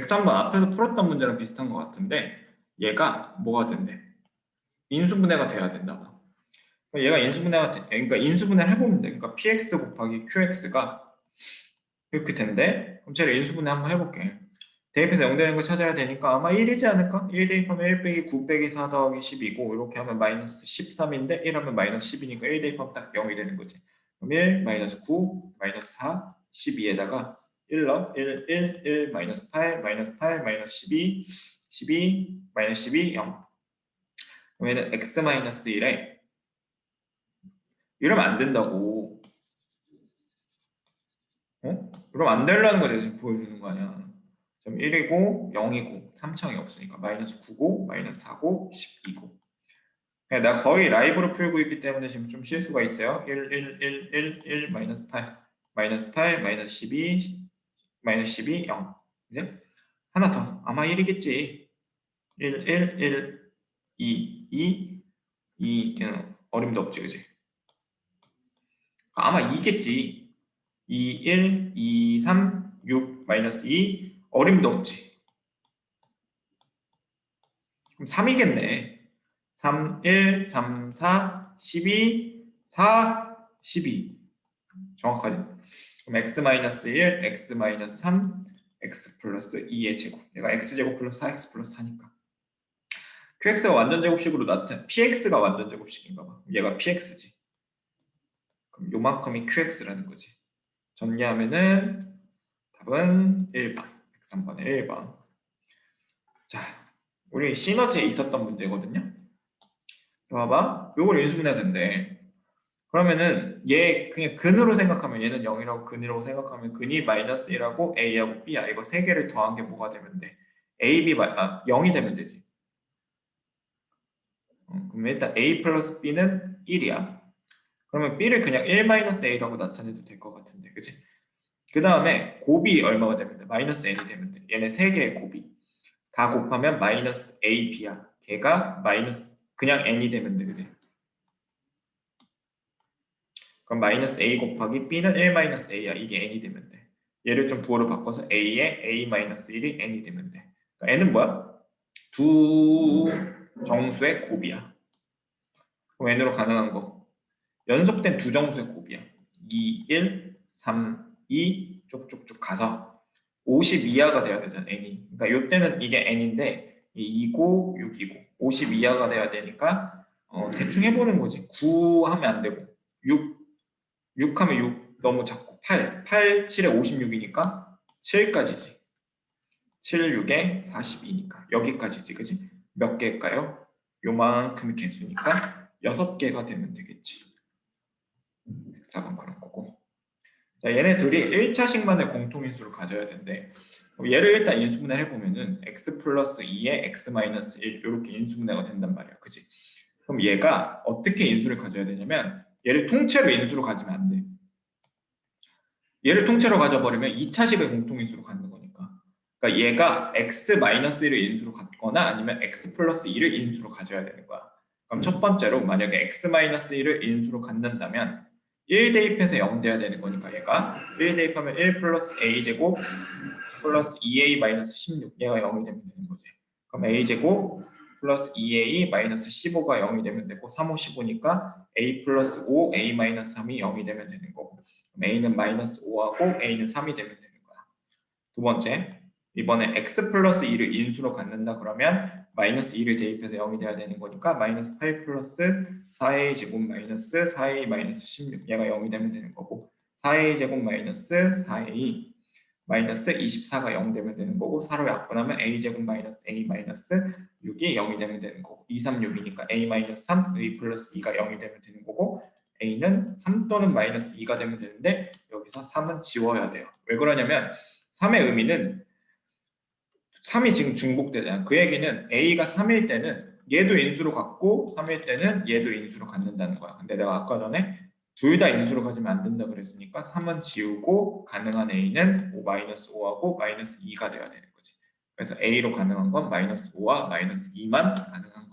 103번 앞에서 풀었던 문제랑 비슷한 것 같은데 얘가 뭐가 된대? 인수분해가 돼야 된다. 봐. 얘가 인수분해가 돼, 그러니까 인수분해를 해보면 돼. 그러니까 px 곱하기 qx가 이렇게 된대. 그럼 제가 인수분해 한번 해볼게. 대입해서 0 되는 거 찾아야 되니까 아마 1이지 않을까? 1 대입하면 1 빼기 9 빼기 4 더하기 10이고 이렇게 하면 마이너스 13인데 1 하면 마이너스 10이니까 1 대입하면 딱 0이 되는 거지. 그럼 1 마이너스 9 마이너스 4 12에다가 1 넣어 1 1 1 마이너스 8 마이너스 8 마이너스 12 12 마이너스 12 0 그러면 x 마이너스 1에 이러면 안 된다고. 어? 그럼 안 되려는 거 내가 지금 보여주는 거 아니야. 점 1이고 0이고 3창이 없으니까 마이너스 9고 마이너스 4고 12고. 그냥 내가 거의 라이브로 풀고 있기 때문에 지금 좀 실수가 있어요. 1 1 1 1 1 마이너스 8 마이너스 8 마이너스 12 마이너스 12 0 이제 하나 더. 아마 1이겠지. 1 1 1 2 2 2 어림도 없지 그지? 아마 2겠지. 2 1 2 3 6 마이너스 2 어림도 없지. 그럼 3이겠네. 3 1 3 4 12 4 12 정확하지 그럼 x 마이너스 1 x 마이너스 3 x 플러스 2의 제곱. 얘가 x제곱 플러스 4x 플러스 4니까. qx가 완전 제곱식으로 나타나 px가 완전 제곱식인가 봐. 얘가 px지. 그럼 요만큼이 qx라는 거지. 전개하면은 답은 1번 103번의 1번. 자 우리 시너지에 있었던 문제거든요. 봐봐. 요걸 인수분해야 된대 그러면은 얘 그냥 근으로 생각하면 얘는 0이라고 근이라고 생각하면 근이 마이너스 1하고 a하고 b야. 이거 세 개를 더한 게 뭐가 되면 돼? A, b, 아 0이 되면 되지. 어, 그럼 일단 a 플러스 b는 1이야. 그러면 b를 그냥 1 마이너스 a라고 나타내도 될 것 같은데 그치? 그 다음에 곱이 얼마가 되면 돼? 마이너스 n이 되면 돼. 얘네 세 개의 곱이. 다 곱하면 마이너스 a, b야. 걔가 마이너스 그냥 n이 되면 돼 그치? 그럼 마이너스 a 곱하기 b는 1 마이너스 a야. 이게 n이 되면 돼. 얘를 좀 부호로 바꿔서 a에 a 마이너스 1이 n이 되면 돼. 그러니까 n은 뭐야? 두 정수의 곱이야. 그럼 n으로 가능한 거. 연속된 두 정수의 곱이야. 2, 1, 3, 2 쭉쭉쭉 가서 50 이하가 돼야 되잖아, n이. 그러니까 이때는 이게 n인데 2고 6이고 50 이하가 돼야 되니까 어, 대충 해보는 거지. 9 하면 안 되고 6 6 하면 6 너무 작고 8, 8, 7에 56이니까 7까지지. 7, 6에 42니까 여기까지지, 그지? 몇 개일까요? 요만큼의 개수니까 6개가 되면 되겠지. 104번 그런 거고. 자, 얘네 둘이 1차식만의 공통인수를 가져야 된대. 얘를 일단 인수분해를 해보면은 x 플러스 2에 x 마이너스 1 이렇게 인수분해가 된단 말이야, 그지? 그럼 얘가 어떻게 인수를 가져야 되냐면 얘를 통째로 인수로 가지면 안 돼. 얘를 통째로 가져버리면 2차식의 공통인수로 갖는 거니까. 그러니까 얘가 x-1을 인수로 갖거나 아니면 x 플러스 2를 인수로 가져야 되는 거야. 그럼 첫 번째로 만약에 x-1을 인수로 갖는다면 1 대입해서 0 돼야 되는 거니까 얘가 1 대입하면 1 플러스 a제곱 플러스 2a 마이너스 16 얘가 0이 되면 되는 거지. 그럼 a제곱 플러스 2a 마이너스 15가 0이 되면 되고 3, 5, 15니까 a 플러스 5, a 마이너스 3이 0이 되면 되는 거고 a는 마이너스 5하고 a는 3이 되면 되는 거야. 두 번째 이번에 x 플러스 2를 인수로 갖는다 그러면 마이너스 2를 대입해서 0이 돼야 되는 거니까 마이너스 8 플러스 4a 제곱 마이너스 4a 마이너스 16 얘가 0이 되면 되는 거고 4a 제곱 마이너스 4a 마이너스 24가 0 되면 되는 거고 4로 약분하면 a 제곱 마이너스 a 마이너스 6이 0이 되면 되는 거고 2, 3, 6이니까 a 마이너스 3, a 플러스 2가 0이 되면 되는 거고 a는 3 또는 마이너스 2가 되면 되는데 여기서 3은 지워야 돼요. 왜 그러냐면 3의 의미는 3이 지금 중복되잖아. 그 얘기는 a가 3일 때는 얘도 인수로 갖고 3일 때는 얘도 인수로 갖는다는 거야. 근데 내가 아까 전에 둘 다 인수로 가지면 안 된다 그랬으니까 3은 지우고 가능한 a는 5 마이너스 5하고 마이너스 2가 돼야 되는 거지. 그래서 a로 가능한 건 마이너스 5와 마이너스 2만 가능한